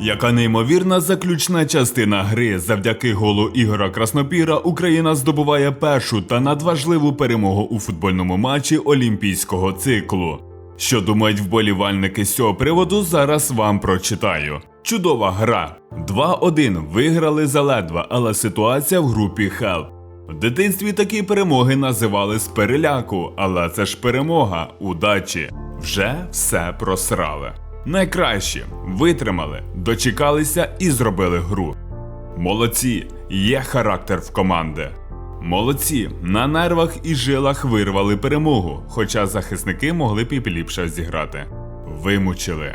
Яка неймовірна заключна частина гри завдяки голу Ігора Краснопіра Україна здобуває першу та надважливу перемогу у футбольному матчі Олімпійського циклу. Що думають вболівальники з цього приводу, зараз вам прочитаю. Чудова гра. 2-1 виграли заледве, але ситуація в групі Хелп. В дитинстві такі перемоги називали з переляку, але це ж перемога, удачі. Вже все просрали. Найкраще витримали, дочекалися і зробили гру. Молодці, є характер в команди. Молодці, на нервах і жилах вирвали перемогу, хоча захисники могли б і ліпше зіграти. Вимучили.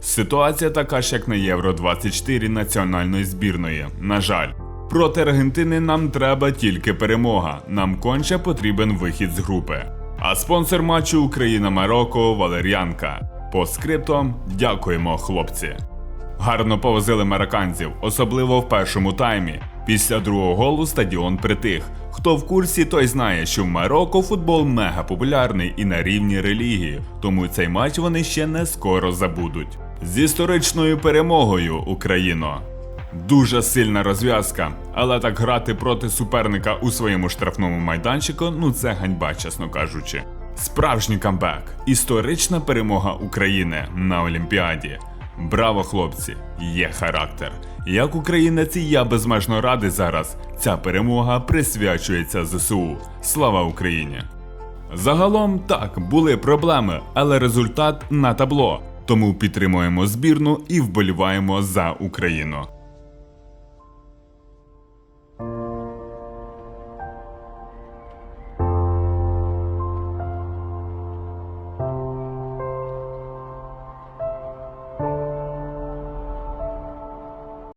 Ситуація така ж, як на Євро 24 національної збірної. На жаль, проти Аргентини нам треба тільки перемога. Нам конче потрібен вихід з групи. А спонсор матчу Україна Марокко Валер'янка. По скриптам дякуємо, хлопці. Гарно повозили марокканців, особливо в першому таймі. Після другого голу стадіон притих. Хто в курсі, той знає, що в Марокко футбол мега популярний і на рівні релігії, тому цей матч вони ще не скоро забудуть. З історичною перемогою Україно. Дуже сильна розв'язка, але так грати проти суперника у своєму штрафному майданчику ну це ганьба, чесно кажучи. Справжній камбек, історична перемога України на Олімпіаді. Браво, хлопці! Є характер. Як українець, і я безмежно радий зараз. Ця перемога присвячується ЗСУ. Слава Україні! Загалом так, були проблеми, але результат на табло. Тому підтримуємо збірну і вболіваємо за Україну.